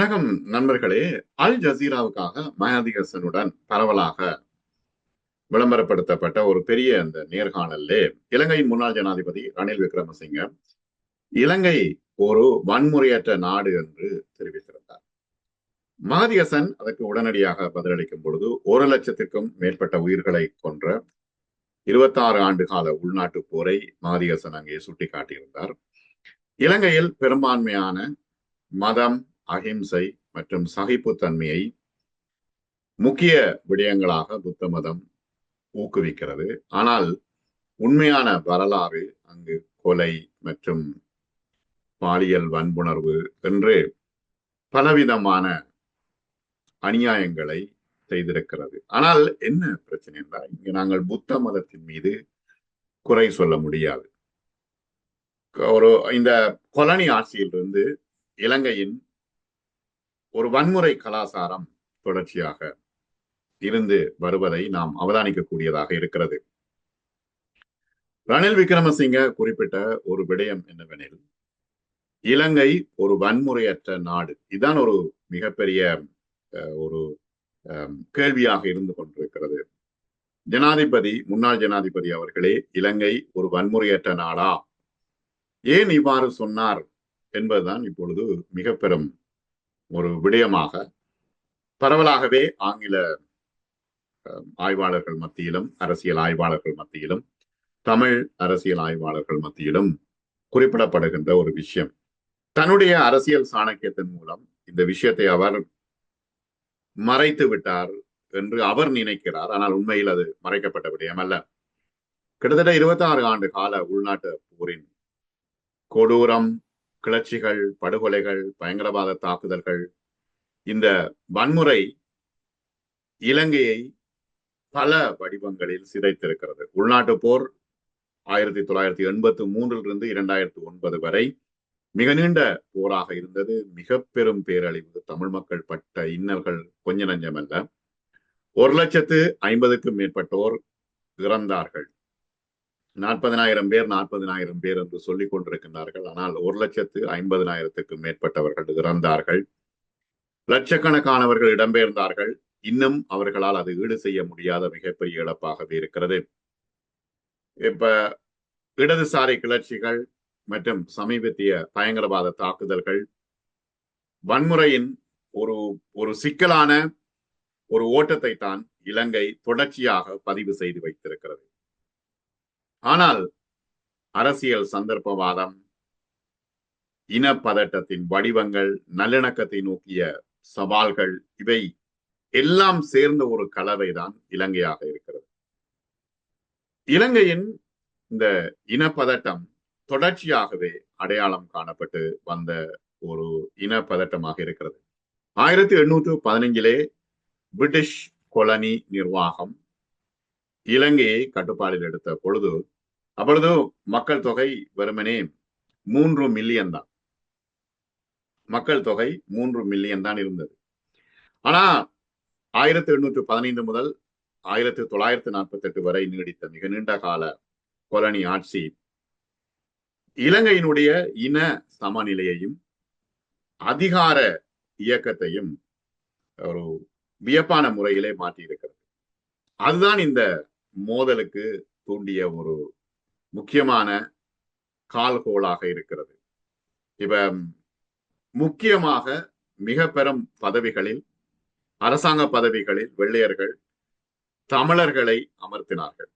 வணக்கம் நண்பர்களே. அல் ஜசீராவுக்காக மயாதிகசனுடன் பரவலாக விளம்பரப்படுத்தப்பட்ட ஒரு பெரிய அந்த நேர்காணல்ல இலங்கையின் முன்னாள் ஜனாதிபதி ரணில் விக்ரமசிங்க இலங்கை ஒரு வன்முறையற்ற நாடு என்று தெரிவித்திருந்தார். மஹதி அதற்கு உடனடியாக பதிலளிக்கும் பொழுது ஒரு லட்சத்திற்கும் மேற்பட்ட உயிர்களை கொன்ற இருபத்தாறு ஆண்டு கால உள்நாட்டு போரை மஹதி அங்கே சுட்டிக்காட்டியிருந்தார். இலங்கையில் பெரும்பான்மையான மதம் அகிம்சை மற்றும் சகிப்புத்தன்மையை முக்கிய விடயங்களாக புத்த மதம் ஊக்குவிக்கிறது. ஆனால் உண்மையான வரலாறு அங்கு கொலை மற்றும் பாலியல் வன்புணர்வு என்று பலவிதமான அநியாயங்களை செய்திருக்கிறது. ஆனால் என்ன பிரச்சனை என்றால் இங்கு நாங்கள் புத்த மதத்தின் மீது குறை சொல்ல முடியாது. ஒரு இந்த கொலனி ஆட்சியிலிருந்து இலங்கையின் ஒரு வன்முறை கலாச்சாரம் தொடர்ச்சியாக இருந்து வருவதை நாம் அவதானிக்கக்கூடியதாக இருக்கிறது. ரணில் விக்ரமசிங்க குறிப்பிட்ட ஒரு விடயம் என்னவெனில் இலங்கை ஒரு வன்முறையற்ற நாடு. இதுதான் ஒரு மிகப்பெரிய ஒரு கேள்வியாக இருந்து கொண்டிருக்கிறது. ஜனாதிபதி முன்னாள் ஜனாதிபதி அவர்களே இலங்கை ஒரு வன்முறையற்ற நாடா? ஏன் இவ்வாறு சொன்னார் என்பதுதான் இப்பொழுது மிக பெரும் ஒரு விடயமாக பரவலாகவே ஆங்கில ஆய்வாளர்கள் மத்தியிலும் அரசியல் ஆய்வாளர்கள் மத்தியிலும் தமிழ் அரசியல் ஆய்வாளர்கள் மத்தியிலும் குறிப்பிடப்படுகின்ற ஒரு விஷயம். தன்னுடைய அரசியல் சாணக்கியத்தின் மூலம் இந்த விஷயத்தை அவர் மறைத்து விட்டார் என்று அவர் நினைக்கிறார். ஆனால் உண்மையில் அது மறைக்கப்பட்ட விடயம் அல்ல. கிட்டத்தட்ட இருபத்தி ஆறு ஆண்டு கால உள்நாட்டு போரின் கொடூரம் கிளர்ச்சிகள் படுகொலைகள் பயங்கரவாத தாக்குதல்கள் இந்த வன்முறை இலங்கையை பல வடிவங்களில் சிதைத்திருக்கிறது. உள்நாட்டு போர் ஆயிரத்தி தொள்ளாயிரத்தி எண்பத்தி மூன்றிலிருந்து இரண்டாயிரத்தி ஒன்பது வரை மிக நீண்ட போராக இருந்தது. மிக பெரும் பேரழிவு. தமிழ் மக்கள் பட்ட இன்னல்கள் கொஞ்ச நஞ்சமல்ல ஒரு லட்சத்து ஐம்பதுக்கும் மேற்பட்டோர் இறந்தார்கள். நாற்பதனாயிரம் பேர் நாற்பதனாயிரம் பேர் என்று சொல்லிக் கொண்டிருக்கின்றார்கள். ஆனால் ஒரு லட்சத்து ஐம்பதனாயிரத்துக்கும் மேற்பட்டவர்கள் இறந்தார்கள். லட்சக்கணக்கானவர்கள் இடம்பெயர்ந்தார்கள். இன்னும் அவர்களால் அது ஈடு செய்ய முடியாத மிகப்பெரிய இழப்பாகவே இருக்கிறது. இப்ப இடதுசாரி கிளர்ச்சிகள் மற்றும் சமீபத்திய பயங்கரவாத தாக்குதல்கள் வன்முறையின் ஒரு ஒரு சிக்கலான ஒரு ஓட்டத்தை தான் இலங்கை தொடர்ச்சியாக பதிவு செய்து வைத்திருக்கிறது. ஆனால் அரசியல் சந்தர்ப்பவாதம் இனப்பதட்டத்தின் வடிவங்கள் நல்லிணக்கத்தை நோக்கிய சவால்கள் இவை எல்லாம் சேர்ந்த ஒரு கலவைதான் இலங்கையாக இருக்கிறது. இலங்கையின் இந்த இனப்பதட்டம் தொடர்ச்சியாகவே அடையாளம் காணப்பட்டு வந்த ஒரு இனப்பதட்டமாக இருக்கிறது. ஆயிரத்தி எண்ணூற்று பதினைஞ்சிலே பிரிட்டிஷ் கொலனி நிர்வாகம் இலங்கையை கட்டுப்பாடில் எடுத்த பொழுது அப்பொழுது மக்கள் தொகை வெறுமனே மூன்று மில்லியன் தான். மக்கள் தொகை மூன்று மில்லியன் தான் இருந்தது. ஆனா ஆயிரத்தி எண்ணூற்று பதினைந்து முதல் ஆயிரத்தி தொள்ளாயிரத்தி நாற்பத்தி எட்டு வரை நீடித்த மிக நீண்ட கால கொலனி ஆட்சி இலங்கையினுடைய இன சமநிலையையும் அதிகார இயக்கத்தையும் ஒரு வியப்பான முறையிலே மாற்றியிருக்கிறது. அதுதான் இந்த மோதலுக்கு தூண்டிய ஒரு முக்கியமான கால்கோளாக இருக்கிறது. இப்ப முக்கியமாக மிக பெரும் பதவிகளில் அரசாங்க பதவிகளில் வெள்ளையர்கள் தமிழர்களை அமர்த்தினார்கள்.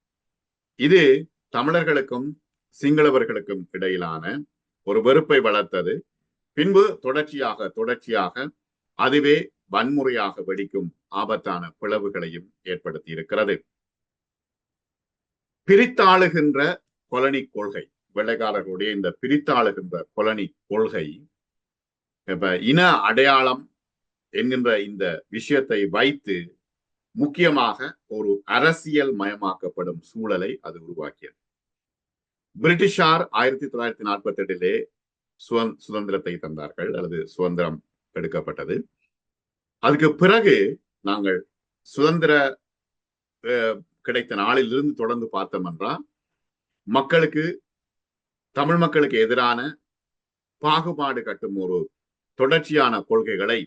இது தமிழர்களுக்கும் சிங்களவர்களுக்கும் இடையிலான ஒரு வெறுப்பை வளர்த்தது. பின்பு தொடர்ச்சியாக தொடர்ச்சியாக அதுவே வன்முறையாக வெடிக்கும் ஆபத்தான பிளவுகளையும் ஏற்படுத்தி இருக்கிறது. பிரித்தாளுகின்ற கொலனி கொள்கை. வெள்ளைக்காரர்களுடைய இந்த பிரித்தாளுகின்ற கொலனி கொள்கை இப்ப இன அடையாளம் என்கின்ற இந்த விஷயத்தை வைத்து முக்கியமாக ஒரு அரசியல் மயமாக்கப்படும் சூழலை அது உருவாக்கியது. பிரிட்டிஷார் ஆயிரத்தி தொள்ளாயிரத்தி நாற்பத்தி எட்டிலே சுதந்திரத்தை தந்தார்கள் அல்லது சுதந்திரம் எடுக்கப்பட்டது. அதுக்கு பிறகு நாங்கள் சுதந்திர கிடைத்த நாளிலிருந்து தொடர்ந்து பார்த்தோம் என்றால் மக்களுக்கு தமிழ் மக்களுக்கு எதிரான பாகுபாடு கட்டும் ஒரு தொடர்ச்சியான கொள்கைகளை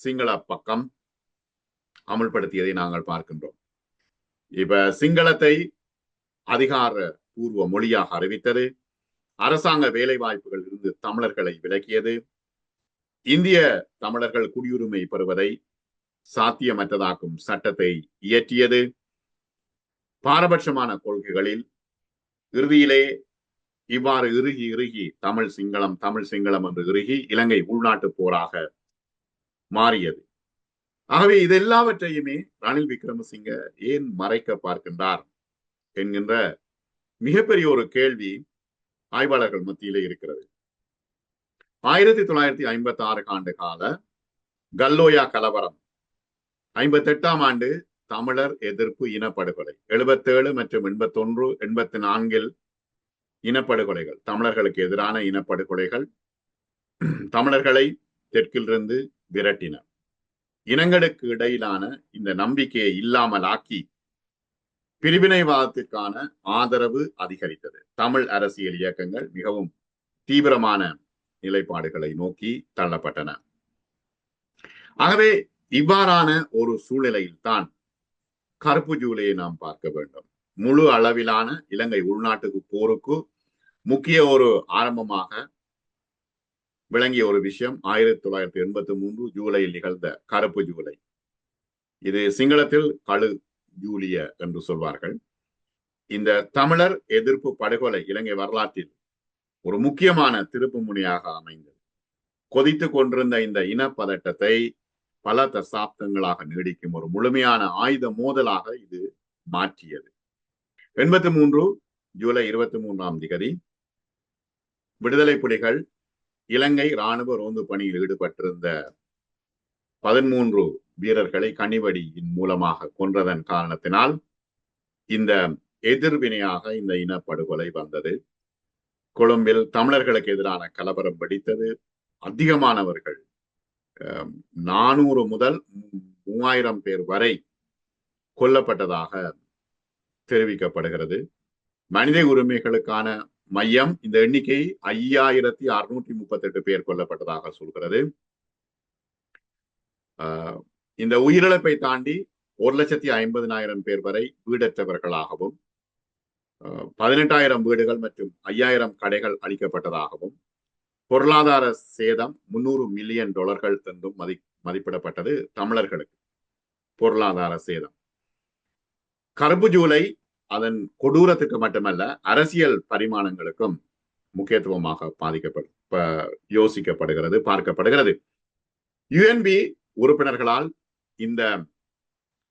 சிங்கள பக்கம் அமுல்படுத்தியதை நாங்கள் பார்க்கின்றோம். இப்ப சிங்களத்தை அதிகார பூர்வ மொழியாக அறிவித்தது அரசாங்க வேலை வாய்ப்புகள் இருந்து தமிழர்களை விலக்கியது இந்திய தமிழர்கள் குடியுரிமை பெறுவதை சாத்தியமற்றதாக்கும் சட்டத்தை இயற்றியது பாரபட்சமான கொள்கைகளில் இறுதியிலே இவ்வாறு இறுகி இறுகி தமிழ் சிங்களம் தமிழ் சிங்களம் என்று இறுகி இலங்கை உள்நாட்டு போராக மாறியது. ஆகவே இது எல்லாவற்றையுமே ரணில் விக்ரமசிங்க ஏன் மறைக்க பார்க்கின்றார் என்கின்ற மிகப்பெரிய ஒரு கேள்வி ஆய்வாளர்கள் மத்தியிலே இருக்கிறது. ஆயிரத்தி தொள்ளாயிரத்தி ஐம்பத்தி ஆறு ஆண்டு கால கல்லோயா கலவரம் ஐம்பத்தி எட்டாம் ஆண்டு தமிழர் எதிர்ப்பு இனப்படுகொலை. எழுபத்தேழு மற்றும் எண்பத்தொன்று எண்பத்தி நான்கில் இனப்படுகொலைகள் தமிழர்களுக்கு எதிரான இனப்படுகொலைகள் தமிழர்களை தெற்கிலிருந்து விரட்டினர் இனங்களுக்கு இடையிலான இந்த நம்பிக்கையை இல்லாமல் ஆக்கி பிரிவினைவாதத்திற்கான ஆதரவு அதிகரித்தது. தமிழ் அரசியல் இயக்கங்கள் மிகவும் தீவிரமான நிலைப்பாடுகளை நோக்கி தள்ளப்பட்டன. ஆகவே இவ்வாறான ஒரு சூழ்நிலையில் தான் கருப்பு ஜூலையை நாம் பார்க்க வேண்டும். முழு அளவிலான இலங்கை உள்நாட்டுக்கு போருக்கு முக்கிய ஒரு ஆரம்பமாக விளங்கிய ஒரு விஷயம் ஆயிரத்தி தொள்ளாயிரத்தி எண்பத்தி மூன்று ஜூலையில் நிகழ்ந்த கருப்பு ஜூலை. இது சிங்களத்தில் கழு ஜூலிய என்று சொல்வார்கள். இந்த தமிழர் எதிர்ப்பு படுகொலை இலங்கை வரலாற்றில் ஒரு முக்கியமான திருப்பு முனையாக அமைந்தது. கொதித்து கொண்டிருந்த இந்த இனப்பதட்டத்தை பல தசாப்தங்களாக நீடிக்கும் ஒரு முழுமையான ஆயுத மோதலாக இது மாற்றியது. எண்பத்தி மூன்று ஜூலை இருபத்தி மூன்றாம் திகதி விடுதலை புலிகள் இலங்கை இராணுவ ரோந்து பணியில் ஈடுபட்டிருந்த பதிமூன்று வீரர்களை கனிவடியின் மூலமாக கொன்றதன் காரணத்தினால் இந்த எதிர்வினையாக இந்த இனப்படுகொலை வந்தது. கொழும்பில் தமிழர்களுக்கு எதிரான கலவரம் வெடித்தது. அதிகமானவர்கள் நானூறு முதல் மூவாயிரம் பேர் வரை கொல்லப்பட்டதாக தெரிவிக்கப்படுகிறது. மனித உரிமைகளுக்கான மையம் இந்த எண்ணிக்கை ஐயாயிரத்தி அறுநூற்றி முப்பத்தி எட்டு பேர் கொல்லப்பட்டதாக சொல்கிறது. இந்த உயிரிழப்பை தாண்டி ஒரு லட்சத்தி ஐம்பதினாயிரம் பேர் வரை வீடற்றவர்களாகவும் பதினெட்டாயிரம் வீடுகள் மற்றும் ஐயாயிரம் கடைகள் அளிக்கப்பட்டதாகவும் பொருளாதார சேதம் முன்னூறு மில்லியன் டாலர்கள் என்றும் மதி மதிப்பிடப்பட்டது தமிழர்களுக்கு. பொருளாதார சேதம். கருப்பு ஜூலை அதன் கொடூரத்துக்கு மட்டுமல்ல அரசியல் பரிமாணங்களுக்கும் முக்கியத்துவமாக பாதிக்கப்படு யோசிக்கப்படுகிறது பார்க்கப்படுகிறது. யுஎன்பி உறுப்பினர்களால் இந்த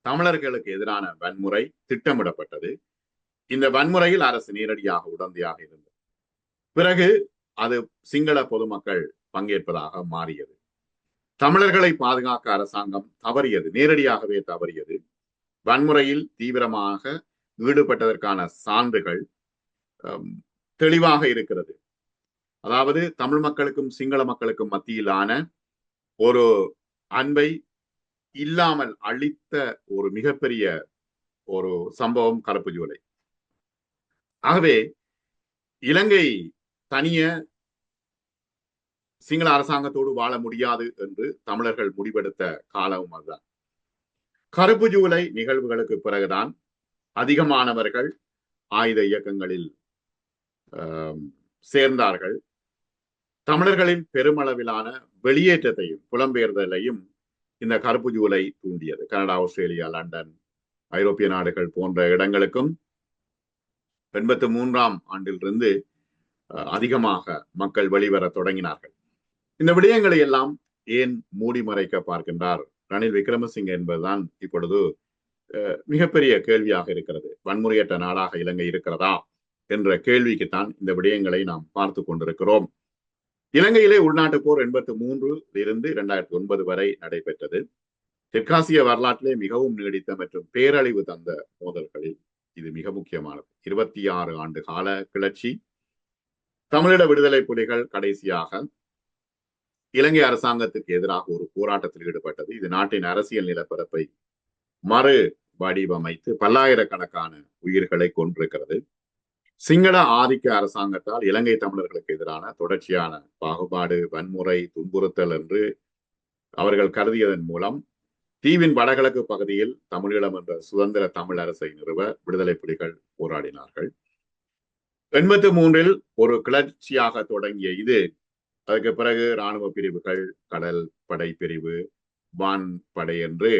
தமிழர்களுக்கு எதிரான வன்முறை திட்டமிடப்பட்டது. இந்த வன்முறையில் அரசு நேரடியாக உடந்தையாக இருந்தது. பிறகு அது சிங்கள பொதுமக்கள் பங்கேற்பதாக மாறியது. தமிழர்களை பாதுகாக்க அரசாங்கம் தவறியது நேரடியாகவே தவறியது. வன்முறையில் தீவிரமாக ஈடுபட்டதற்கான சான்றுகள் தெளிவாக இருக்கிறது. அதாவது தமிழ் மக்களுக்கும் சிங்கள மக்களுக்கும் மத்தியிலான ஒரு அன்பை இல்லாமல் அளித்த ஒரு மிகப்பெரிய ஒரு சம்பவம் கருப்பு ஜூலை. ஆகவே இலங்கை தனிய சிங்கள அரசாங்கத்தோடு வாழ முடியாது என்று தமிழர்கள் முடிவெடுத்த காலமும் அதுதான். கருப்பு ஜூலை நிகழ்வுகளுக்கு பிறகுதான் அதிகமானவர்கள் ஆயுத இயக்கங்களில் சேர்ந்தார்கள். தமிழர்களின் பெருமளவிலான வெளியேற்றத்தையும் புலம்பெயர்தலையும் இந்த கருப்பு ஜூலை தூண்டியது. கனடா ஆஸ்திரேலியா லண்டன் ஐரோப்பிய நாடுகள் போன்ற இடங்களுக்கும் எண்பத்தி மூன்றாம் ஆண்டிலிருந்து அதிகமாக மக்கள் வெளிவர தொடங்கினார்கள். இந்த விடயங்களை எல்லாம் ஏன் மூடி மறைக்க பார்க்கின்றார்? ரணில் விக்ரமசிங்க என்பதுதான் இப்பொழுது மிகப்பெரிய கேள்வியாக இருக்கிறது. வன்முறையற்ற நாடாக இலங்கை இருக்கிறதா என்ற கேள்விக்குத்தான் இந்த விடயங்களை நாம் பார்த்து கொண்டிருக்கிறோம். இலங்கையிலே உள்நாட்டு போர் எண்பத்தி மூன்று இருந்து இரண்டாயிரத்தி ஒன்பது வரை நடைபெற்றது. தெற்காசிய வரலாற்றிலே மிகவும் நீடித்த மற்றும் பேரழிவு தந்த மோதல்களில் இது மிக முக்கியமானது. இருபத்தி ஆறு ஆண்டு கால கிளர்ச்சி தமிழிட விடுதலை புலிகள் கடைசியாக இலங்கை அரசாங்கத்துக்கு எதிராக ஒரு போராட்டத்தில் ஈடுபட்டது. இது நாட்டின் அரசியல் நிலப்பரப்பை மறு வடிவமைத்து பல்லாயிரக்கணக்கான உயிர்களை கொன்றிருக்கிறது. சிங்கள ஆதிக்க அரசாங்கத்தால் இலங்கை தமிழர்களுக்கு எதிரான தொடர்ச்சியான பாகுபாடு வன்முறை துன்புறுத்தல் என்று அவர்கள் கருதியதன் மூலம் தீவின் வடகிழக்கு பகுதியில் தமிழீழம் என்ற சுதந்திர தமிழ் அரசை நிறுவ விடுதலை புலிகள் போராடினார்கள். எண்பத்தி மூன்றில் ஒரு கிளர்ச்சியாக தொடங்கிய இது. அதுக்கு பிறகு இராணுவ பிரிவுகள் கடல் படை பிரிவு வான் படை என்று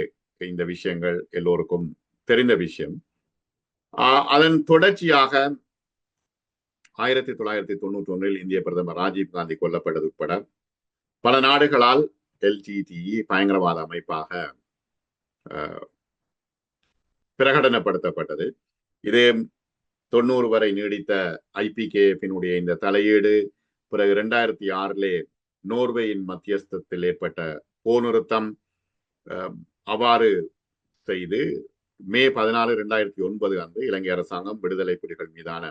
இந்த விஷயங்கள் எல்லோருக்கும் தெரிந்த விஷயம். அதன் தொடர்ச்சியாக ஆயிரத்தி தொள்ளாயிரத்தி தொண்ணூற்றி ஒன்றில் இந்திய பிரதமர் ராஜீவ் காந்தி கொல்லப்பட்டது உட்பட பல நாடுகளால் எல்டிடிஇ பயங்கரவாத அமைப்பாக பிரகடனப்படுத்தப்பட்டது. இது தொண்ணூறு வரை நீடித்த ஐபிகேஎஃபினுடைய இந்த தலையீடு பிறகு இரண்டாயிரத்தி ஆறிலே நோர்வேயின் மத்தியஸ்தத்தில் ஏற்பட்ட போர்நிறுத்தம் அவ்வாறு செய்து மே பதினாலு இரண்டாயிரத்தி ஒன்பது அன்று இலங்கை அரசாங்கம் விடுதலை புலிகள் மீதான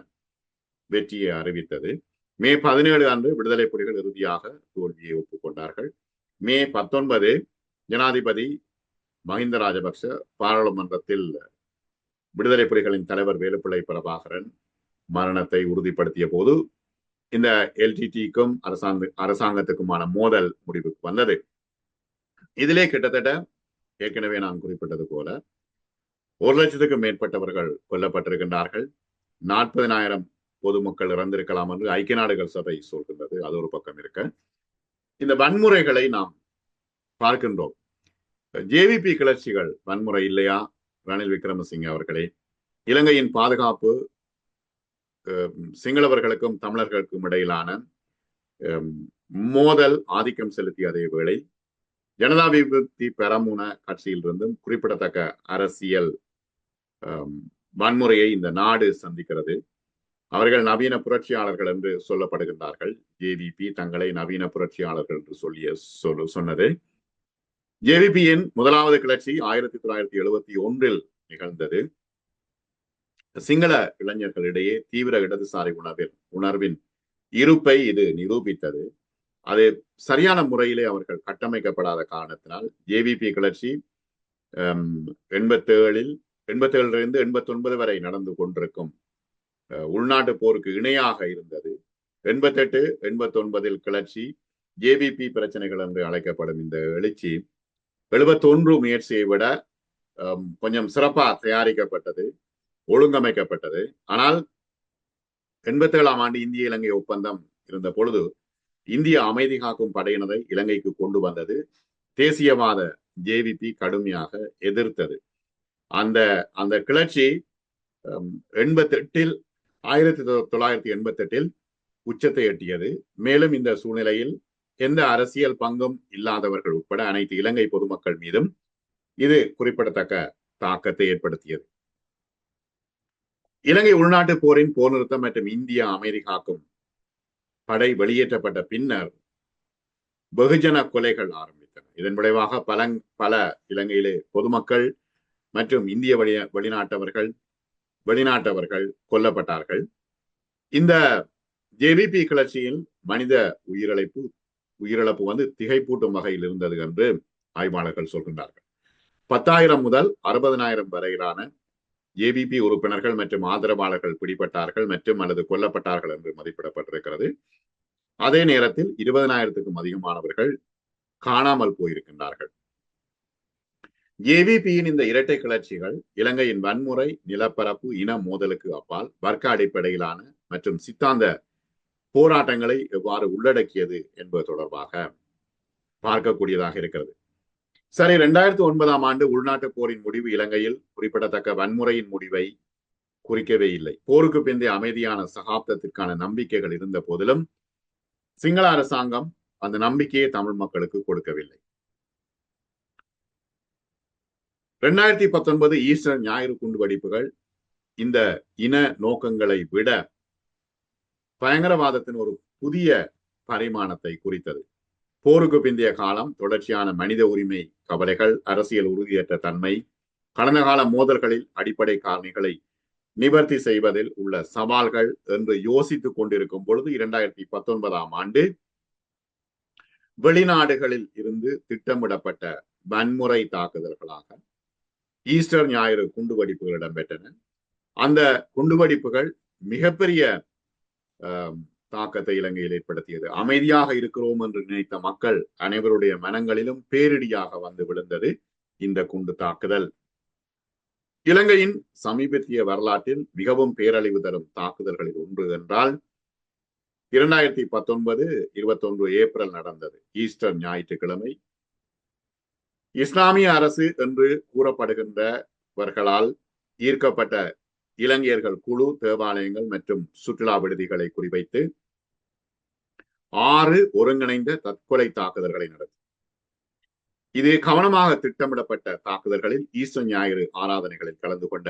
வெற்றியை அறிவித்தது. மே பதினேழு அன்று விடுதலை புலிகள் இறுதியாக தோல்வியை ஒப்புக்கொண்டார்கள். மே பத்தொன்பது ஜனாதிபதி மஹிந்த ராஜபக்ச பாராளுமன்றத்தில் விடுதலை புலிகளின் தலைவர் வேலுப்பிள்ளை பிரபாகரன் மரணத்தை உறுதிப்படுத்திய போது இந்த எல்டிடிக்கும் அரசாங்க அரசாங்கத்துக்குமான மோதல் முடிவுக்கு வந்தது. இதிலே கிட்டத்தட்ட ஏற்கனவே நான் குறிப்பிட்டது போல ஒரு லட்சத்துக்கும் மேற்பட்டவர்கள் கொல்லப்பட்டிருக்கின்றார்கள். நாற்பதினாயிரம் பொதுமக்கள் இறந்திருக்கலாம் என்று ஐக்கிய நாடுகள் சபை சொல்கின்றது. அது ஒரு பக்கம் இருக்க. இந்த வன்முறைகளை நாம் பார்க்கின்றோம். ஜேவிபி கிளர்ச்சிகள் வன்முறை இல்லையா? ரணில் விக்ரமசிங்க அவர்களே இலங்கையின் பாதுகாப்பு சிங்களவர்களுக்கும் தமிழர்களுக்கும் இடையிலான மோதல் ஆதிக்கம் செலுத்திய அதே வேளை ஜனதா பெரமுன கட்சியிலிருந்தும் குறிப்பிடத்தக்க அரசியல் வன்முறையை இந்த நாடு சந்திக்கிறது. அவர்கள் நவீன புரட்சியாளர்கள் என்று சொல்லப்படுகின்றார்கள். ஜேவிபி தங்களை நவீன புரட்சியாளர்கள் என்று சொல்லிய சொல் சொன்னது. ஜேவிபியின் முதலாவது கிளர்ச்சி ஆயிரத்தி தொள்ளாயிரத்தி எழுபத்தி ஒன்றில் நிகழ்ந்தது. சிங்கள இளைஞர்களிடையே தீவிர இடதுசாரி உணர்வில் உணர்வின் இருப்பை இது நிரூபித்தது. அது சரியான முறையிலே அவர்கள் கட்டமைக்கப்படாத காரணத்தினால் ஜேவிபி கிளர்ச்சி எண்பத்தி ஏழில் எண்பத்தி எண்பத்தி ஒன்பது வரை நடந்து கொண்டிருக்கும் உள்நாட்டு போருக்கு இணையாக இருந்தது. எண்பத்தெட்டு எண்பத்தி ஒன்பதில் கிளர்ச்சி ஜேவிபி பிரச்சனைகள் என்று அழைக்கப்படும் இந்த எழுச்சி எழுபத்தொன்று முயற்சியை விட கொஞ்சம் சிறப்பா தயாரிக்கப்பட்டது ஒழுங்கமைக்கப்பட்டது. ஆனால் எண்பத்தி ஏழாம் ஆண்டு இந்திய இலங்கை ஒப்பந்தம் இருந்த பொழுது இந்திய அமைதி காக்கும் படையினரை இலங்கைக்கு கொண்டு வந்தது தேசியவாத ஜேவிபி கடுமையாக எதிர்த்தது. அந்த அந்த கிளர்ச்சி எண்பத்தி எட்டில் ஆயிரத்தி தொள்ளாயிரத்தி எண்பத்தி எட்டில் உச்சத்தை எட்டியது. மேலும் இந்த சூழ்நிலையில் எந்த அரசியல் பங்கும் இல்லாதவர்கள் உட்பட அனைத்து இலங்கை பொதுமக்கள் மீதும் இது குறிப்பிடத்தக்க தாக்கத்தை ஏற்படுத்தியது. இலங்கை உள்நாட்டு போரின் போர் நிறுத்தம் மற்றும் இந்தியா அமெரிக்காக்கும் படை வெளியேற்றப்பட்ட பின்னர் வெகுஜன கொலைகள் ஆரம்பித்தன. இதன் விளைவாக பல பல இலங்கையிலே பொதுமக்கள் மற்றும் இந்திய வெளி வெளிநாட்டவர்கள் வெளிநாட்டவர்கள் கொல்லப்பட்டார்கள். இந்த ஜேவிபி கிளர்ச்சியில் மனித உயிரிழப்பு உயிரிழப்பு வந்து திகைப்பூட்டும் வகையில் இருந்தது என்று ஆய்வாளர்கள் சொல்கின்றார்கள். பத்தாயிரம் முதல் அறுபதனாயிரம் வரையிலான ஏபிபி உறுப்பினர்கள் மற்றும் ஆதரவாளர்கள் பிடிபட்டார்கள் மற்றும் அல்லது கொல்லப்பட்டார்கள் என்று மதிப்பிடப்பட்டிருக்கிறது. அதே நேரத்தில் இருபதனாயிரத்துக்கும் அதிகமானவர்கள் காணாமல் போயிருக்கின்றார்கள். ஏவிபியின் இந்த இரட்டை கிளர்ச்சிகள் இலங்கையின் வன்முறை நிலப்பரப்பு இன மோதலுக்கு அப்பால் வர்க்க அடிப்படையிலான மற்றும் சித்தாந்த போராட்டங்களை எவ்வாறு உள்ளடக்கியது என்பது தொடர்பாக பார்க்கக்கூடியதாக இருக்கிறது. சரி இரண்டாயிரத்தி ஒன்பதாம் ஆண்டு உள்நாட்டு போரின் முடிவு இலங்கையில் குறிப்பிடத்தக்க வன்முறையின் முடிவை குறிக்கவே இல்லை. போருக்கு பிந்தைய அமைதியான சகாப்தத்திற்கான நம்பிக்கைகள் இருந்த போதிலும் சிங்கள அரசாங்கம் அந்த நம்பிக்கையை தமிழ் மக்களுக்கு கொடுக்கவில்லை. இரண்டாயிரத்தி பத்தொன்பது ஈஸ்டர் ஞாயிறு குண்டுவெடிப்புகள் இந்த இன நோக்கங்களை விட பயங்கரவாதத்தின் ஒரு புதிய பரிமாணத்தை குறித்தது. போருக்கு பிந்தைய காலம் தொடர்ச்சியான மனித உரிமை கவலைகள் அரசியல் உறுதியற்ற தன்மை கடந்த கால மோதல்களில் அடிப்படை காரணிகளை நிவர்த்தி செய்வதில் உள்ள சவால்கள் என்று யோசித்துக் கொண்டிருக்கும் பொழுது இரண்டாயிரத்தி பத்தொன்பதாம் ஆண்டு வெளிநாடுகளில் இருந்து திட்டமிடப்பட்ட வன்முறை தாக்குதல்களாக ஈஸ்டர் ஞாயிறு குண்டுவெடிப்புகள் இடம்பெற்றன. அந்த குண்டுவெடிப்புகள் மிகப்பெரிய தாக்கத்தை இலங்கையில் ஏற்படுத்தியது. அமைதியாக இருக்கிறோம் என்று நினைத்த மக்கள் அனைவருடைய மனங்களிலும் பேரிடியாக வந்து விழுந்தது இந்த குண்டு தாக்குதல். இலங்கையின் சமீபத்திய வரலாற்றில் மிகவும் பேரழிவு தரும் தாக்குதல்களில் ஒன்று என்றால் இரண்டாயிரத்தி பத்தொன்பது இருபத்தொன்று ஏப்ரல் நடந்தது ஈஸ்டர் ஞாயிற்றுக்கிழமை. இஸ்லாமிய அரசு என்று கூறப்படுகின்றவர்களால் ஈர்க்கப்பட்ட இலங்கையர்கள் குழு தேவாலயங்கள் மற்றும் சுற்றுலா விடுதிகளை குறிவைத்து ஆறு ஒருங்கிணைந்த தற்கொலை தாக்குதல்களை நடத்தி. இது கவனமாக திட்டமிடப்பட்ட தாக்குதல்களில் ஈஸ்டர் ஞாயிறு ஆராதனைகளில் கலந்து கொண்ட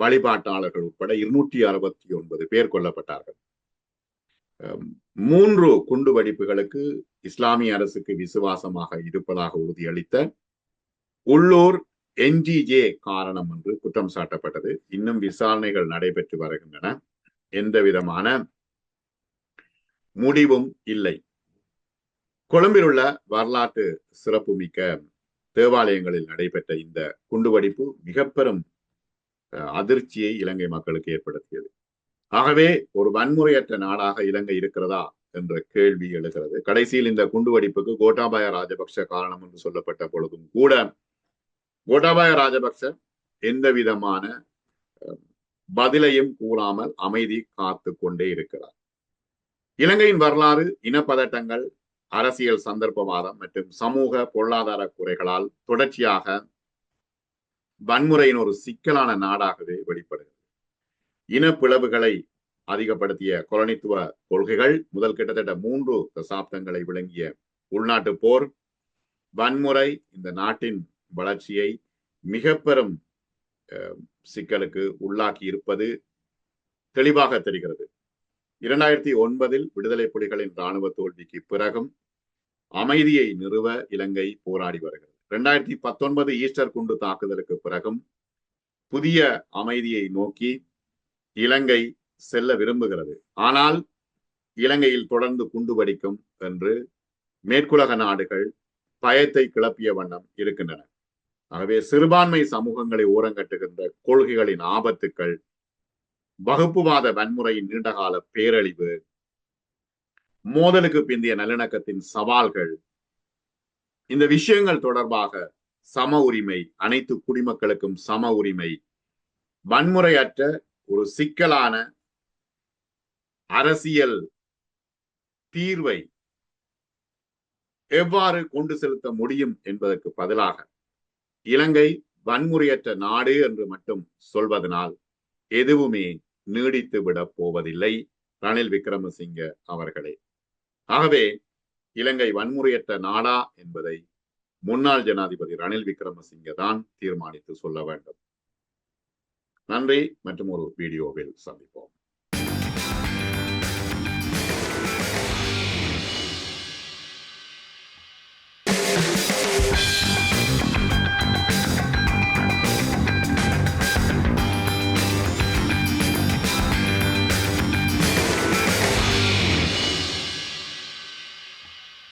வழிபாட்டாளர்கள் உட்பட இருநூற்றி அறுபத்தி ஒன்பது பேர் கொல்லப்பட்டார்கள். மூன்று குண்டு வெடிப்புகளுக்கு இஸ்லாமிய அரசுக்கு விசுவாசமாக இருப்பதாக உறுதியளித்த உள்ளூர் என்டிஜே காரணம் என்று குற்றம் சாட்டப்பட்டது. இன்னும் விசாரணைகள் நடைபெற்று வருகின்றன. எந்த விதமான முடிவும் இல்லை. கொழும்பில் உள்ள வரலாற்று சிறப்புமிக்க தேவாலயங்களில் நடைபெற்ற இந்த குண்டுவெடிப்பு மிக பெரும் அஹ், அதிர்ச்சியை இலங்கை மக்களுக்கு ஏற்படுத்தியது. ஆகவே ஒரு வன்முறையற்ற நாடாக இலங்கை இருக்கிறதா என்ற கேள்வி எழுகிறது. கடைசியில் இந்த குண்டுவெடிப்புக்கு கோட்டாபாய ராஜபக்ஷ காரணம் என்று சொல்லப்பட்ட பொழுதும் கூட கோட்டாபாய ராஜபக்ஷ எந்த விதமான பதிலையும் கூறாமல் அமைதி காத்து கொண்டே இருக்கிறார். இலங்கையின் வரலாறு இனப்பதட்டங்கள் அரசியல் சந்தர்ப்பவாதம் மற்றும் சமூக பொருளாதார குறைகளால் தொடர்ச்சியாக வன்முறையின் ஒரு சிக்கலான நாடாகவே வெளிப்படுகிறது. இனப்பிளவுகளை அதிகப்படுத்திய கொலனித்துவ கொள்கைகள் முதல் கிட்டத்தட்ட மூன்று தசாப்தங்களை விளங்கிய உள்நாட்டு போர் வன்முறை இந்த நாட்டின் வளர்ச்சியை மிக பெரும் அஹ், சிக்கலுக்கு உள்ளாக்கி இருப்பது தெளிவாக தெரிகிறது. இரண்டாயிரத்தி ஒன்பதில் விடுதலை புலிகளின் இராணுவ தோல்விக்கு பிறகும் அமைதியை நிறுவ இலங்கை போராடி வருகிறது. இரண்டாயிரத்தி பத்தொன்பது ஈஸ்டர் குண்டு தாக்குதலுக்கு பிறகும் புதிய அமைதியை நோக்கி இலங்கை செல்ல விரும்புகிறது. ஆனால் இலங்கையில் தொடர்ந்து குண்டு வெடிக்கும் என்று மேற்குலக நாடுகள் பயத்தை கிளப்பிய வண்ணம் இருக்கின்றன. ஆகவே சிறுபான்மை சமூகங்களை ஓரங்கட்டுகின்ற கொள்கைகளின் ஆபத்துக்கள் வகுப்புவாத வன்முறையின் நீண்டகால பேரழிவு மோதலுக்கு பிந்தைய நல்லிணக்கத்தின் சவால்கள் இந்த விஷயங்கள் தொடர்பாக சம உரிமை அனைத்து குடிமக்களுக்கும் சம உரிமை வன்முறையற்ற ஒரு சிக்கலான அரசியல் தீர்வை எவ்வாறு கொண்டு செலுத்த முடியும் என்பதற்கு பதிலாக இலங்கை வன்முறையற்ற நாடு என்று மட்டும் சொல்வதனால் எதுவுமே நீடித்து விடப் போவதில்லை ரணில் விக்ரமசிங்க அவர்களே. ஆகவே இலங்கை வன்முறையற்ற நாடா என்பதை முன்னாள் ஜனாதிபதி ரணில் விக்ரமசிங்க தான் தீர்மானித்து சொல்ல வேண்டும். நன்றி மற்றும் ஒரு வீடியோவில் சந்திப்போம்.